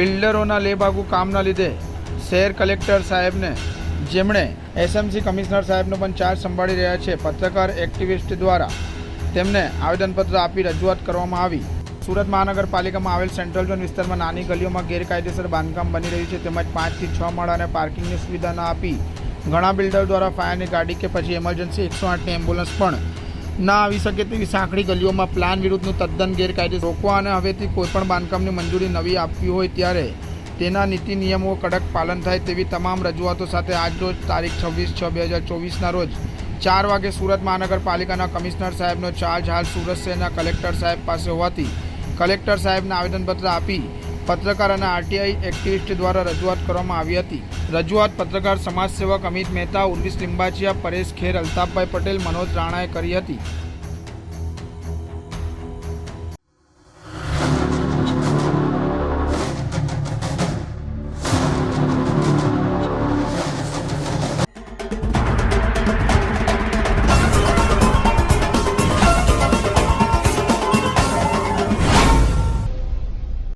બિલ્ડરોના લેભાગુ કામના લીધે શહેર કલેક્ટર સાહેબને જેમણે એસએમસી કમિશનર સાહેબનો પણ ચાર્જ સંભાળી રહ્યા છે, પત્રકાર એક્ટિવિસ્ટ દ્વારા તેમને આવેદનપત્ર આપી રજૂઆત કરવામાં આવી. સુરત મહાનગરપાલિકામાં આવેલ સેન્ટ્રલ ઝોન વિસ્તારમાં નાની ગલીઓમાં ગેરકાયદેસર બાંધકામ બની રહ્યું છે, તેમજ પાંચથી છ માળાને પાર્કિંગની સુવિધા ન આપી ઘણા બિલ્ડર દ્વારા ફાયરની ગાડી કે પછી એમરજન્સી એકસો આઠની એમ્બ્યુલન્સ પણ ના આવી શકે તેવી સાંકડી ગલીઓમાં પ્લાન વિરુદ્ધનું તદ્દન ગેરકાયદે રોકવા અને હવેથી કોઈપણ બાંધકામની મંજૂરી નવી આપવી હોય ત્યારે તેના નીતિ નિયમો કડક પાલન થાય તેવી તમામ રજૂઆતો સાથે આજ રોજ તારીખ છવ્વીસ છ બે હજાર ચોવીસના રોજ ચાર વાગે સુરત મહાનગરપાલિકાના કમિશનર સાહેબનો ચાર્જ હાલ સુરત શહેરના કલેક્ટર સાહેબ પાસે હોવાથી કલેક્ટર સાહેબને આવેદનપત્ર આપી પત્રકાર અને આરટીઆઈ એક્ટિવિસ્ટ દ્વારા રજૂઆત કરવામાં આવી હતી. રજૂઆત પત્રકાર સમાજસેવક અમિત મહેતા, ઉર્વિશ લિંબાચિયા, પરેશ ખેર, અલ્તાફભાઈ પટેલ, મનોજ રાણાએ કરી હતી.